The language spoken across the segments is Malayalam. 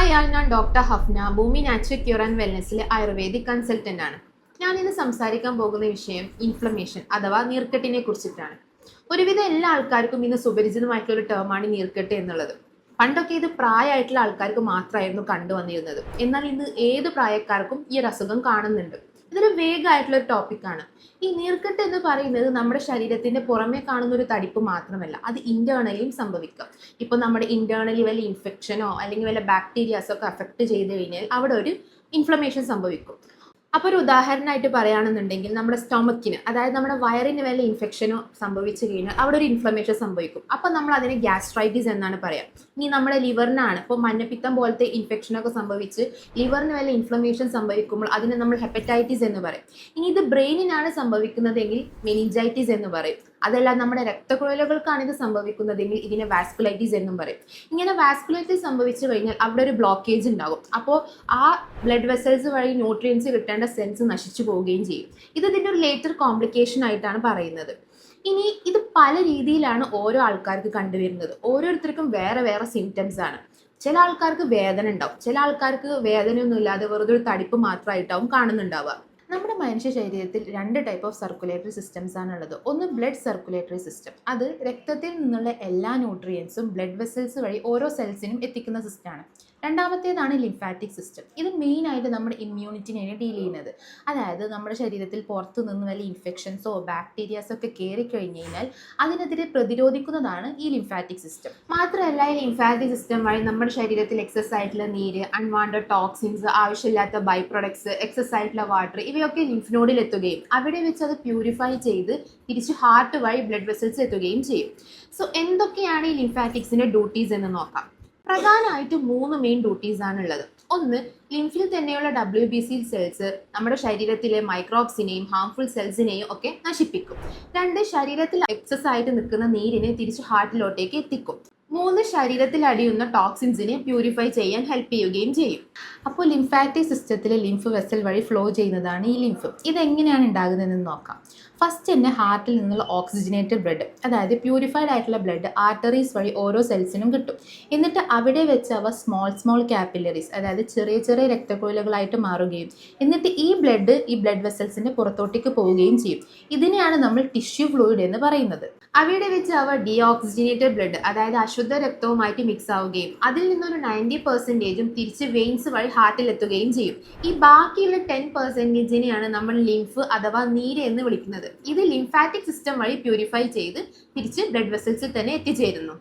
ഹായ് ആൾ ഞാൻ doctor Hafna Bhoomi natural cure and വെൽനെസ്സിലെ ayurvedic consultant ആണ്. ഞാൻ ഇന്ന് സംസാരിക്കാൻ പോകുന്ന വിഷയം ഇൻഫ്ലമേഷൻ അഥവാ നീർക്കെട്ടിനെ കുറിച്ചിട്ടാണ്. ഒരുവിധം എല്ലാ ആൾക്കാർക്കും ഇന്ന് സുപരിചിതമായിട്ടുള്ള ഒരു ടേമാണ് നീർക്കെട്ട് എന്നുള്ളത്. പണ്ടൊക്കെ ഇത് പ്രായമായിട്ടുള്ള ആൾക്കാർക്ക് മാത്രമായിരുന്നു കണ്ടുവന്നിരുന്നത്. എന്നാൽ ഇന്ന് ഏത് പ്രായക്കാർക്കും ഈ ഒരു അസുഖം കാണുന്നുണ്ട്. ഇതൊരു വേഗമായിട്ടുള്ള ഒരു ടോപ്പിക്കാണ് ഈ നീർക്കെട്ട് എന്ന് പറയുന്നത് നമ്മുടെ ശരീരത്തിന്റെ പുറമെ കാണുന്ന ഒരു തടിപ്പ് മാത്രമല്ല അത് ഇന്റേണലിയും സംഭവിക്കാം. ഇപ്പൊ നമ്മുടെ ഇന്റേണലി വല്ല ഇൻഫെക്ഷനോ അല്ലെങ്കിൽ വല്ല ബാക്ടീരിയാസോ ഒക്കെ അഫക്റ്റ് ചെയ്ത് കഴിഞ്ഞാൽ അവിടെ ഒരു ഇൻഫ്ലമേഷൻ സംഭവിക്കും. അപ്പോൾ ഒരു ഉദാഹരണമായിട്ട് പറയുകയാണെന്നുണ്ടെങ്കിൽ നമ്മുടെ സ്റ്റൊമക്കിന് അതായത് നമ്മുടെ വയറിന് വല്ല ഇൻഫെക്ഷനോ സംഭവിച്ചു കഴിഞ്ഞാൽ അവിടെ ഒരു ഇൻഫ്ലമേഷൻ സംഭവിക്കും. അപ്പോൾ നമ്മൾ അതിനെ ഗ്യാസ്ട്രൈറ്റിസ് എന്നാണ് പറയാം. ഇനി നമ്മുടെ ലിവറിനാണ് ഇപ്പോൾ മഞ്ഞപ്പിത്തം പോലത്തെ ഇൻഫെക്ഷനൊക്കെ സംഭവിച്ച് ലിവറിന് വല്ല ഇൻഫ്ലമേഷൻ സംഭവിക്കുമ്പോൾ അതിനെ നമ്മൾ ഹെപ്പറ്റൈറ്റിസ് എന്ന് പറയും. ഇനി ഇത് ബ്രെയിനിനാണ് സംഭവിക്കുന്നതെങ്കിൽ മെനിഞ്ചൈറ്റിസ് എന്ന് പറയും. അതല്ല നമ്മുടെ രക്തക്കുഴലുകൾക്കാണ് ഇത് സംഭവിക്കുന്നതെങ്കിൽ ഇതിനെ വാസ്കുലൈറ്റിസ് എന്നും പറയും. ഇങ്ങനെ വാസ്കുലൈറ്റിസ് സംഭവിച്ചു കഴിഞ്ഞാൽ അവിടെ ഒരു ബ്ലോക്കേജ് ഉണ്ടാകും. അപ്പോൾ ആ ബ്ലഡ് വെസൽസ് വഴി ന്യൂട്രിയൻസ് കിട്ടേണ്ട സെൻസ് നശിച്ചു പോവുകയും ചെയ്യും. ഇത് ഇതിന്റെ ഒരു ലേറ്റർ കോംപ്ലിക്കേഷൻ ആയിട്ടാണ് പറയുന്നത്. ഇനി ഇത് പല രീതിയിലാണ് ഓരോ ആൾക്കാർക്ക് കണ്ടുവരുന്നത്. ഓരോരുത്തർക്കും വേറെ വേറെ സിംറ്റംസ് ആണ്. ചില ആൾക്കാർക്ക് വേദന ഉണ്ടാവും. ചില ആൾക്കാർക്ക് വേദനയൊന്നും ഇല്ലാതെ വെറുതെ ഒരു തടിപ്പ് മാത്രമായിട്ടാവും കാണുന്നുണ്ടാവുക. നമ്മുടെ മനുഷ്യ ശരീരത്തിൽ രണ്ട് ടൈപ്പ് ഓഫ് സർക്കുലേറ്ററി സിസ്റ്റംസ് ആണ് ഉള്ളത് ഒന്ന് ബ്ലഡ് സർക്കുലേറ്ററി സിസ്റ്റം അത് രക്തത്തിൽ നിന്നുള്ള എല്ലാ ന്യൂട്രിയൻസും ബ്ലഡ് വെസൽസ് വഴി ഓരോ സെൽസിനും എത്തിക്കുന്ന സിസ്റ്റമാണ് രണ്ടാമത്തേതാണ് ലിംഫാറ്റിക് സിസ്റ്റം ഇത് മെയിൻ ആയിട്ട് നമ്മുടെ ഇമ്മ്യൂണിറ്റിനെയാണ് ഡീൽ ചെയ്യുന്നത്. അതായത് നമ്മുടെ ശരീരത്തിൽ പുറത്തു നിന്ന് വല്ല ഇൻഫെക്ഷൻസോ ബാക്ടീരിയാസോ ഒക്കെ കയറി കഴിഞ്ഞ് കഴിഞ്ഞാൽ അതിനെതിരെ പ്രതിരോധിക്കുന്നതാണ് ഈ ലിംഫാറ്റിക് സിസ്റ്റം മാത്രമല്ല ഈ ലിംഫാറ്റിക് സിസ്റ്റം വഴി നമ്മുടെ ശരീരത്തിൽ എക്സസ് ആയിട്ടുള്ള നീര് അൺവാണ്ടഡ് ടോക്സിൻസ് ആവശ്യമില്ലാത്ത ബൈ പ്രൊഡക്ട്സ് എക്സസ് ആയിട്ടുള്ള വാട്ടർ ഇവയൊക്കെ ലിംഫ് നോഡിൽ എത്തുകയും അവിടെ വെച്ച് അത് പ്യൂരിഫൈ ചെയ്ത് തിരിച്ച് ഹാർട്ട് വഴി ബ്ലഡ് വെസൽസ് എത്തുകയും ചെയ്യും. സോ എന്തൊക്കെയാണ് ഈ ലിംഫാറ്റിക്സിന്റെ ഡ്യൂട്ടീസ് എന്ന് നോക്കാം. പ്രധാനമായിട്ടും മൂന്ന് മെയിൻ ഡ്യൂട്ടീസ് ആണ് ഉള്ളത് ഒന്ന് ലിംഫിൽ തന്നെയുള്ള ഡബ്ല്യു ബി സി സെൽസ് നമ്മുടെ ശരീരത്തിലെ മൈക്രോബ്സിനെയും ഹാംഫുൾ സെൽസിനെയും ഒക്കെ നശിപ്പിക്കും. രണ്ട് ശരീരത്തിൽ എക്സസ് ആയിട്ട് നിൽക്കുന്ന നീരിനെ തിരിച്ച് ഹാർട്ടിലോട്ടേക്ക് എത്തിക്കും. മൂന്ന് ശരീരത്തിൽ അടിയുന്ന ടോക്സിൻസിനെ പ്യൂരിഫൈ ചെയ്യാൻ ഹെൽപ്പ് ചെയ്യുകയും ചെയ്യും. അപ്പോൾ ലിംഫാറ്റിക് സിസ്റ്റത്തിലെ ലിംഫ് വെസൽ വഴി ഫ്ലോ ചെയ്യുന്നതാണ് ഈ ലിംഫ് ഇതെങ്ങനെയാണ് ഉണ്ടാകുന്നതെന്ന് നോക്കാം. ഫസ്റ്റ് തന്നെ ഹാർട്ടിൽ നിന്നുള്ള ഓക്സിജനേറ്റഡ് ബ്ലഡ് അതായത് പ്യൂരിഫൈഡ് ആയിട്ടുള്ള ബ്ലഡ് ആർട്ടറീസ് വഴി ഓരോ സെൽസിനും കിട്ടും. എന്നിട്ട് അവിടെ വെച്ച് അവ സ്മോൾ സ്മോൾ ക്യാപ്പിലറീസ് അതായത് ചെറിയ ചെറിയ രക്തക്കുഴലുകളായിട്ട് മാറുകയും എന്നിട്ട് ഈ ബ്ലഡ് ഈ ബ്ലഡ് വെസൽസിന്റെ പുറത്തോട്ടേക്ക് പോവുകയും ചെയ്യും. ഇതിനെയാണ് നമ്മൾ ടിഷ്യൂ ഫ്ലൂയിഡ് എന്ന് പറയുന്നത്. അവിടെ വെച്ച് അവ ഡീഓക്സിജനേറ്റഡ് ബ്ലഡ് അതായത് അശുദ്ധ രക്തവുമായിട്ട് മിക്സ് ആവുകയും അതിൽ നിന്നൊരു നയന്റി പെർസെന്റേജും തിരിച്ച് വെയിൻസ് വഴി ഹാർട്ടിൽ എത്തുകയും ചെയ്യും. ഈ ബാക്കിയുള്ള ടെൻ പെർസെന്റേജിനെയാണ് നമ്മൾ ലിംഫ് അഥവാ നീര് എന്ന് വിളിക്കുന്നത്. ഇത് ലിംഫാറ്റിക് സിസ്റ്റം വഴി പ്യൂരിഫൈ ചെയ്ത് തിരിച്ച് ബ്ലഡ് വെസൽസിൽ തന്നെ എത്തിച്ചേരുന്നു.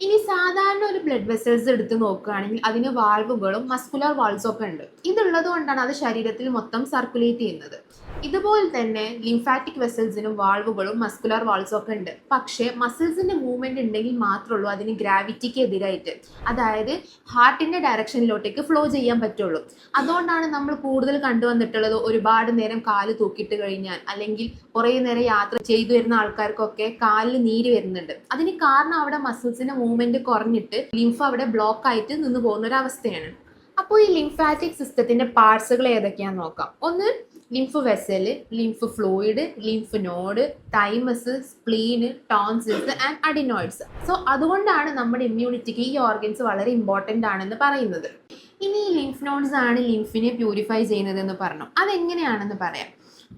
ഇനി സാധാരണ ഒരു ബ്ലഡ് വെസൽസ് എടുത്ത് നോക്കുകയാണെങ്കിൽ അതിന് വാൾവുകളും മസ്കുലർ വാൾസും ഒക്കെ ഉണ്ട്. ഇതുള്ളത് കൊണ്ടാണ് അത് ശരീരത്തിൽ മൊത്തം സർക്കുലേറ്റ് ചെയ്യുന്നത്. ഇതുപോലെ തന്നെ ലിംഫാറ്റിക് വെസൽസിനും വാൾവുകളും മസ്കുലർ വാൾസും ഒക്കെ ഉണ്ട്. പക്ഷേ മസിൽസിന്റെ മൂവ്മെന്റ് ഉണ്ടെങ്കിൽ മാത്രമേ ഉള്ളൂ അതിന് ഗ്രാവിറ്റിക്ക് എതിരായിട്ട്. അതായത് ഹാർട്ടിന്റെ ഡയറക്ഷനിലോട്ടേക്ക് ഫ്ലോ ചെയ്യാൻ പറ്റുള്ളൂ. അതുകൊണ്ടാണ് നമ്മൾ കൂടുതൽ കണ്ടുവന്നിട്ടുള്ളത് ഒരുപാട് നേരം കാൽ തൂക്കിയിട്ട് കഴിഞ്ഞാൽ അല്ലെങ്കിൽ കുറേ നേരം യാത്ര ചെയ്തു വരുന്ന ആൾക്കാർക്കൊക്കെ കാലിൽ നീര് വരുന്നുണ്ട്. അതിന് കാരണം അവിടെ മസിൽസിന്റെ മൂവ്മെന്റ് കുറഞ്ഞിട്ട് ലിംഫ് അവിടെ ബ്ലോക്ക് ആയിട്ട് നിന്ന് പോകുന്ന ഒരു അവസ്ഥയാണ്. അപ്പോൾ ഈ ലിംഫാറ്റിക് സിസ്റ്റത്തിന്റെ പാർട്സുകൾ ഏതൊക്കെയാണെന്ന് നോക്കാം. ഒന്ന് lymph vessel lymph fluid lymph node thymus spleen tonsils and adenoids so അതുകൊണ്ടാണ് നമ്മുടെ ഇമ്മ്യൂണിറ്റിക്ക് ഈ ഓർഗൻസ് വളരെ ഇമ്പോർട്ടന്റ് ആണെന്ന് പറയുന്നത്. ഇനി ഈ ലിംഫ് നോഡ്സ് ആണ് ലിംഫിനെ പ്യൂരിഫൈ ചെയ്യുന്നതെന്ന് പറഞ്ഞു. അതെങ്ങനെയാണെന്ന് പറയാം.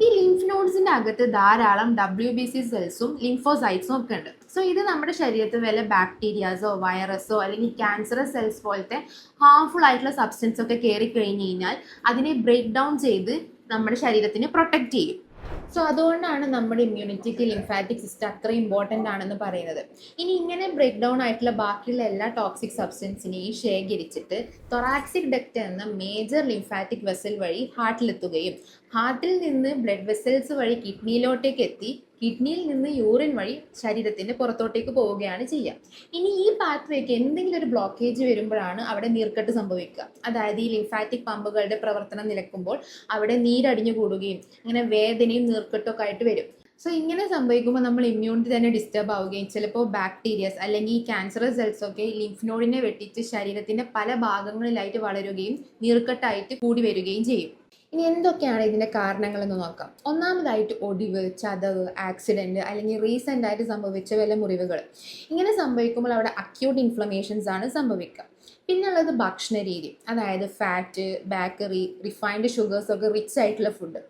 ഈ ലിംഫ് നോഡ്സിന്റെ അകത്ത് ധാരാളം ഡബ്ല്യു ബി സി സെൽസും ലിംഫോസൈറ്റ്സും ഒക്കെ ഉണ്ട്. സോ ഇത് നമ്മുടെ ശരീരത്തിൽ വല്ല ബാക്ടീരിയാസോ വൈറസോ അല്ലെങ്കിൽ ക്യാൻസറസ് സെൽസ് പോലത്തെ ഹാർംഫുൾ ആയിട്ടുള്ള സബ്സ്റ്റൻസ് ഒക്കെ കയറി കഴിഞ്ഞ് കഴിഞ്ഞാൽ അതിനെ ബ്രേക്ക് ഡൗൺ ചെയ്ത് നമ്മുടെ ശരീരത്തിനെ പ്രൊട്ടക്റ്റ് ചെയ്യും. സോ അതുകൊണ്ടാണ് നമ്മുടെ ഇമ്മ്യൂണിറ്റിക്ക് ലിംഫാറ്റിക് സിസ്റ്റം അത്ര ഇമ്പോർട്ടന്റ് ആണെന്ന് പറയുന്നത്. ഇനി ഇങ്ങനെ ബ്രേക്ക് ഡൗൺ ആയിട്ടുള്ള ബാക്കിയുള്ള എല്ലാ ടോക്സിക് സബ്സ്റ്റൻസിനെയും ശേഖരിച്ചിട്ട് തൊറാക്സിക് ഡക്റ്റ് എന്ന മേജർ ലിംഫാറ്റിക് വെസൽ വഴി ഹാർട്ടിലെത്തുകയും ഹാർട്ടിൽ നിന്ന് ബ്ലഡ് വെസൽസ് വഴി കിഡ്നിയിലോട്ടേക്ക് എത്തി കിഡ്നിയിൽ നിന്ന് യൂറിൻ വഴി ശരീരത്തിന്റെ പുറത്തോട്ടേക്ക് പോവുകയാണ് ചെയ്യുക. ഇനി ഈ പാത്വേക്ക് എന്തെങ്കിലും ഒരു ബ്ലോക്കേജ് വരുമ്പോഴാണ് അവിടെ നീർക്കെട്ട് സംഭവിക്കുക. അതായത് ഈ ലിംഫാറ്റിക് പമ്പുകളുടെ പ്രവർത്തനം നിലക്കുമ്പോൾ അവിടെ നീരടിഞ്ഞു കൂടുകയും അങ്ങനെ വേദനയും നീർക്കെട്ടൊക്കെ ആയിട്ട് വരും. സോ ഇങ്ങനെ സംഭവിക്കുമ്പോൾ നമ്മൾ ഇമ്മ്യൂണിറ്റി തന്നെ ഡിസ്റ്റർബ് ആവുകയും ചിലപ്പോൾ ബാക്ടീരിയസ് അല്ലെങ്കിൽ ഈ ക്യാൻസറസ് സെൽസ് ഒക്കെ ലിംഫ് നോഡിനെ വെട്ടിച്ച് ശരീരത്തിന്റെ പല ഭാഗങ്ങളിലായിട്ട് വളരുകയും നീർക്കെട്ടായിട്ട് കൂടി വരികയും ചെയ്യും. ഇനി എന്തൊക്കെയാണ് ഇതിന്റെ കാരണങ്ങളെന്ന് നോക്കാം. ഒന്നാമതായിട്ട് ഒടിവ് ചതവ് ആക്സിഡന്റ് അല്ലെങ്കിൽ റീസെന്റ് ആയിട്ട് സംഭവിച്ച വല്ല മുറിവുകൾ. ഇങ്ങനെ സംഭവിക്കുമ്പോൾ അവിടെ അക്യൂട്ട് ഇൻഫ്ലമേഷൻസ് ആണ് സംഭവിക്കുക. പിന്നുള്ളത് ഭക്ഷണ രീതി. അതായത് ഫാറ്റ് ബേക്കറി റിഫൈൻഡ് ഷുഗേഴ്സ് ഒക്കെ റിച്ച് ആയിട്ടുള്ള ഫുഡ്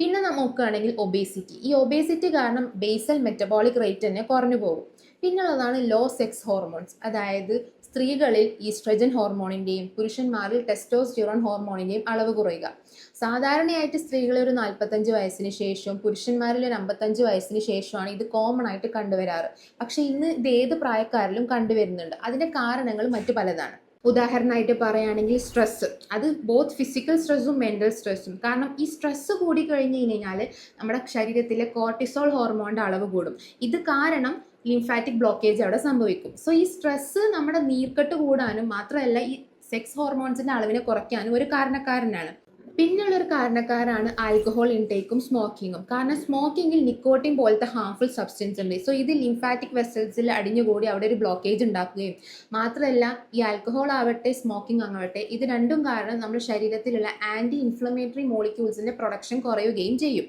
പിന്നെ നോക്കുകയാണെങ്കിൽ ഒബേസിറ്റി ഈ ഒബേസിറ്റി കാരണം ബേസൽ മെറ്റബോളിക് റേറ്റ് തന്നെ കുറഞ്ഞു പോകും. പിന്നുള്ളതാണ് ലോ സെക്സ് ഹോർമോൺസ് അതായത് സ്ത്രീകളിൽ ഈസ്ട്രജൻ ഹോർമോണിന്റെയും പുരുഷന്മാരിൽ ടെസ്റ്റോസ്റ്റിറോൺ ഹോർമോണിന്റെയും അളവ് കുറയുക. സാധാരണയായിട്ട് സ്ത്രീകളിൽ ഒരു നാൽപ്പത്തഞ്ച് വയസ്സിന് ശേഷവും പുരുഷന്മാരിൽ ഒരു അമ്പത്തഞ്ച് വയസ്സിന് ശേഷമാണ് ഇത് കോമൺ ആയിട്ട് കണ്ടുവരാറ്. പക്ഷേ ഇന്ന് ഇത് ഏത് പ്രായക്കാരിലും കണ്ടുവരുന്നുണ്ട്. അതിന്റെ കാരണങ്ങൾ മറ്റു പലതാണ്. ഉദാഹരണമായിട്ട് പറയുകയാണെങ്കിൽ സ്ട്രെസ്സ് അത് ബോത്ത് ഫിസിക്കൽ സ്ട്രെസ്സും മെന്റൽ സ്ട്രെസ്സും കാരണം ഈ സ്ട്രെസ്സ് കൂടി കഴിഞ്ഞ് കഴിഞ്ഞാൽ നമ്മുടെ ശരീരത്തിലെ കോർട്ടിസോൾ ഹോർമോണിന്റെ അളവ് കൂടും. ഇത് കാരണം ലിംഫാറ്റിക് ബ്ലോക്കേജ് അവിടെ സംഭവിക്കും. സോ ഈ സ്ട്രെസ്സ് നമ്മുടെ നീർക്കെട്ട് കൂടാനും മാത്രമല്ല ഈ സെക്സ് ഹോർമോൺസിന്റെ അളവിനെ കുറയ്ക്കാനും ഒരു കാരണക്കാരനാണ്. പിന്നുള്ളൊരു കാരണക്കാരാണ് ആൽക്കഹോൾ ഇൻടേക്കും സ്മോക്കിങ്ങും കാരണം സ്മോക്കിങ്ങിൽ നിക്കോട്ടിൻ പോലത്തെ ഹാർഫുൾ സബ്സ്റ്റൻസ് ഉണ്ട്. സോ ഇത് ലിംഫാറ്റിക് വെസൽസിൽ അടിഞ്ഞുകൂടി അവിടെ ഒരു ബ്ലോക്കേജ് ഉണ്ടാക്കുകയും മാത്രമല്ല ഈ ആൽക്കഹോൾ ആവട്ടെ സ്മോക്കിംഗ് ആവട്ടെ ഇത് രണ്ടും കാരണം നമ്മുടെ ശരീരത്തിലുള്ള ആന്റി ഇൻഫ്ലമേറ്ററി മോളിക്യൂൾസിന്റെ പ്രൊഡക്ഷൻ കുറയുകയും ചെയ്യും.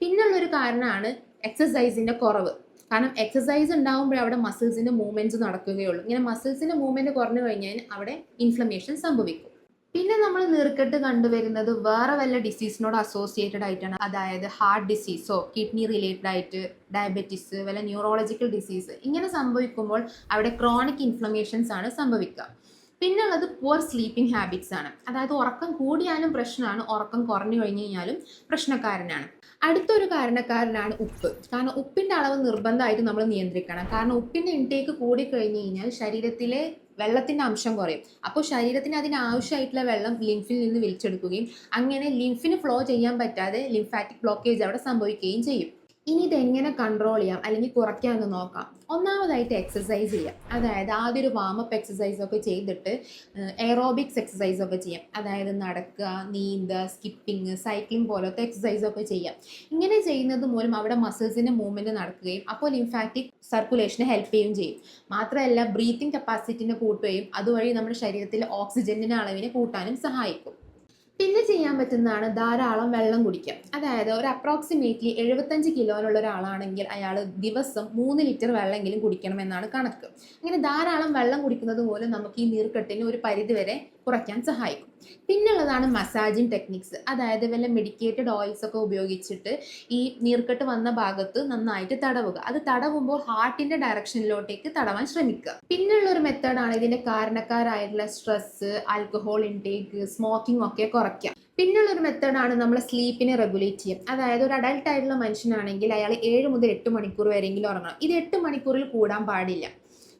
പിന്നുള്ളൊരു കാരണമാണ് എക്സസൈസിന്റെ കുറവ്. കാരണം എക്സസൈസ് ഉണ്ടാകുമ്പോഴേ അവിടെ മസിൽസിന്റെ മൂവ്മെന്റ്സ് നടക്കുകയുള്ളൂ. ഇങ്ങനെ മസിൽസിന്റെ മൂവ്മെന്റ് കുറഞ്ഞു കഴിഞ്ഞാൽ അവിടെ ഇൻഫ്ലമേഷൻ സംഭവിക്കും. പിന്നെ നമ്മൾ നീർക്കെട്ട് കണ്ടുവരുന്നത് വേറെ വല്ല ഡിസീസിനോട് അസോസിയേറ്റഡ് ആയിട്ടാണ്. അതായത് ഹാർട്ട് ഡിസീസോ കിഡ്നി റിലേറ്റഡ് ആയിട്ട് ഡയബറ്റിസ് വല്ല ന്യൂറോളജിക്കൽ ഡിസീസ് ഇങ്ങനെ സംഭവിക്കുമ്പോൾ അവിടെ ക്രോണിക് ഇൻഫ്ലമേഷൻസ് ആണ് സംഭവിക്കുക. പിന്നെ ഉള്ളത് പുവർ സ്ലീപ്പിംഗ് ഹാബിറ്റ്സ് ആണ്. അതായത് ഉറക്കം കൂടിയാലും പ്രശ്നമാണ് ഉറക്കം കുറഞ്ഞു കഴിഞ്ഞു കഴിഞ്ഞാലും പ്രശ്നക്കാരനാണ്. അടുത്തൊരു കാരണക്കാരനാണ് ഉപ്പ്. കാരണം ഉപ്പിന്റെ അളവ് നിർബന്ധമായിട്ട് നമ്മൾ നിയന്ത്രിക്കണം. കാരണം ഉപ്പിന്റെ ഇൻടേക്ക് കൂടി കഴിഞ്ഞു കഴിഞ്ഞാൽ ശരീരത്തിലെ വെള്ളത്തിന്റെ അംശം കുറയും. അപ്പോൾ ശരീരത്തിന് അതിന് ആവശ്യമായിട്ടുള്ള വെള്ളം ലിംഫിൽ നിന്ന് വലിച്ചെടുക്കുകയും അങ്ങനെ ലിംഫിന് ഫ്ലോ ചെയ്യാൻ പറ്റാതെ ലിംഫാറ്റിക് ബ്ലോക്കേജ് അവിടെ സംഭവിക്കുകയും ചെയ്യും. ഇനി ഇതെങ്ങനെ കൺട്രോൾ ചെയ്യാം? അല്ലെങ്കിൽ കുറയ്ക്കാമെന്ന് നോക്കാം. ഒന്നാമതായിട്ട് എക്സസൈസ് ചെയ്യാം. അതായത് ആദ്യം ഒരു വാമപ്പ് എക്സസൈസ് ഒക്കെ ചെയ്തിട്ട് എയറോബിക്സ് എക്സസൈസ് ഒക്കെ ചെയ്യാം. അതായത് നടക്കുക നീന്തുക സ്കിപ്പിംഗ് സൈക്ലിംഗ് പോലത്തെ എക്സസൈസ് ഒക്കെ ചെയ്യാം. ഇങ്ങനെ ചെയ്യുന്നത് മൂലം അവിടെ മസിൽസിന്റെ മൂവ്മെന്റ് നടക്കുകയും അപ്പോൾ ഇൻഫാക്റ്റിക് സർക്കുലേഷന് ഹെൽപ്പ് ചെയ്യുകയും ചെയ്യും. മാത്രമല്ല ബ്രീത്തിങ് കപ്പാസിറ്റിനെ കൂട്ടുകയും അതുവഴി നമ്മുടെ ശരീരത്തിലെ ഓക്സിജന്റെ അളവിനെ കൂട്ടാനും സഹായിക്കും. പിന്നെ ചെയ്യാൻ പറ്റുന്നതാണ് ധാരാളം വെള്ളം കുടിക്കുക. അതായത് ഒരു അപ്രോക്സിമേറ്റ്ലി എഴുപത്തഞ്ച് കിലോനുള്ള ഒരാളാണെങ്കിൽ അയാൾ ദിവസം മൂന്ന് ലിറ്റർ വെള്ളമെങ്കിലും കുടിക്കണമെന്നാണ് കണക്ക്. ഇങ്ങനെ ധാരാളം വെള്ളം കുടിക്കുന്നത് മൂലം നമുക്ക് ഈ നീർക്കെട്ടിന് ഒരു പരിധിവരെ കുറയ്ക്കാൻ സഹായിക്കും. പിന്നുള്ളതാണ് മസാജിങ് ടെക്നിക്സ് അതായത് വല്ല മെഡിക്കേറ്റഡ് ഓയിൽസ് ഒക്കെ ഉപയോഗിച്ചിട്ട് ഈ നീർക്കെട്ട് വന്ന ഭാഗത്ത് നന്നായിട്ട് തടവുക. അത് തടവുമ്പോൾ ഹാർട്ടിന്റെ ഡയറക്ഷനിലോട്ടേക്ക് തടവാൻ ശ്രമിക്കുക. പിന്നുള്ള ഒരു മെത്തേഡാണ് ഇതിന്റെ കാരണക്കാരായിട്ടുള്ള സ്ട്രെസ് ആൽക്കഹോൾ ഇൻടേക്ക് സ്മോക്കിംഗ് ഒക്കെ കുറയ്ക്കുക. പിന്നുള്ള ഒരു മെത്തേഡാണ് നമ്മൾ സ്ലീപ്പിനെ റെഗുലേറ്റ് ചെയ്യും അതായത് ഒരു അഡൽട്ട് ആയിട്ടുള്ള മനുഷ്യനാണെങ്കിൽ അയാൾ ഏഴ് മുതൽ എട്ട് മണിക്കൂർ വരെയെങ്കിലും ഉറങ്ങണം. ഇത് എട്ട് മണിക്കൂറിൽ കൂടാൻ പാടില്ല.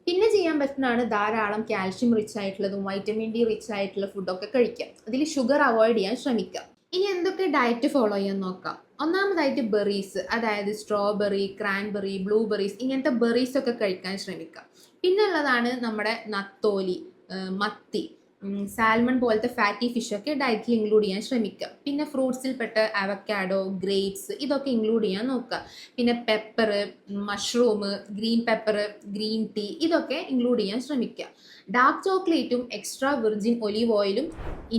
പിന്നെ ചെയ്യാൻ പറ്റുന്നതാണ് ധാരാളം കാൽഷ്യം റിച്ച് ആയിട്ടുള്ളതും വൈറ്റമിൻ ഡി റിച്ച് ആയിട്ടുള്ള ഫുഡൊക്കെ കഴിക്കുക. അതിൽ ഷുഗർ അവോയ്ഡ് ചെയ്യാൻ ശ്രമിക്കുക. ഇനി എന്തൊക്കെ ഡയറ്റ് ഫോളോ ചെയ്യാൻ നോക്കാം. ഒന്നാമതായിട്ട് ബെറീസ് അതായത് സ്ട്രോബെറി ക്രാൻബെറി ബ്ലൂബെറീസ് ഇങ്ങനത്തെ ബെറീസ് ഒക്കെ കഴിക്കാൻ ശ്രമിക്കുക. പിന്നെ ഉള്ളതാണ് നമ്മുടെ നത്തോലി മത്തി. സാൽമൺ പോലത്തെ ഫാറ്റി ഫിഷൊക്കെ ഡയറ്റിൽ ഇൻക്ലൂഡ് ചെയ്യാൻ ശ്രമിക്കുക. പിന്നെ ഫ്രൂട്ട്സിൽപ്പെട്ട അവക്കാഡോ ഗ്രേപ്സ് ഇതൊക്കെ ഇൻക്ലൂഡ് ചെയ്യാൻ നോക്കുക. പിന്നെ pepper mushroom green pepper green tea ഇതൊക്കെ ഇൻക്ലൂഡ് ചെയ്യാൻ ശ്രമിക്കുക. ഡാർക്ക് ചോക്ലേറ്റും എക്സ്ട്രാ വിർജിൻ ഒലീവ് ഓയിലും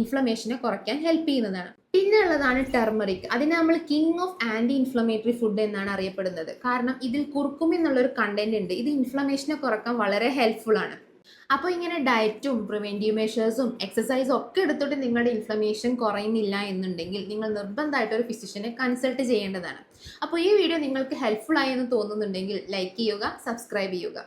ഇൻഫ്ലമേഷനെ കുറയ്ക്കാൻ ഹെൽപ്പ് ചെയ്യുന്നതാണ്. പിന്നെ ഉള്ളതാണ് ടെർമറിക് അതിനെ നമ്മൾ king of anti inflammatory food എന്നാണ് അറിയപ്പെടുന്നത്. കാരണം ഇതിൽ കുറുക്കും എന്നുള്ളൊരു കണ്ടന്റ് ഉണ്ട്. ഇത് ഇൻഫ്ലമേഷനെ കുറയ്ക്കാൻ വളരെ ഹെൽപ്ഫുൾ ആണ്. അപ്പോൾ ഇങ്ങനെ ഡയറ്റും പ്രിവെന്റീവ് മെഷേഴ്സും എക്സസൈസും ഒക്കെ എടുത്തിട്ട് നിങ്ങളുടെ ഇൻഫ്ലമേഷൻ കുറയുന്നില്ല എന്നുണ്ടെങ്കിൽ നിങ്ങൾ നിർബന്ധമായിട്ട് ഒരു ഫിസിഷ്യനെ കൺസൾട്ട് ചെയ്യേണ്ടതാണ്. അപ്പോൾ ഈ വീഡിയോ നിങ്ങൾക്ക് ഹെൽപ്ഫുൾ ആയി എന്ന് തോന്നുന്നുണ്ടെങ്കിൽ ലൈക്ക് ചെയ്യുക സബ്സ്ക്രൈബ് ചെയ്യുക.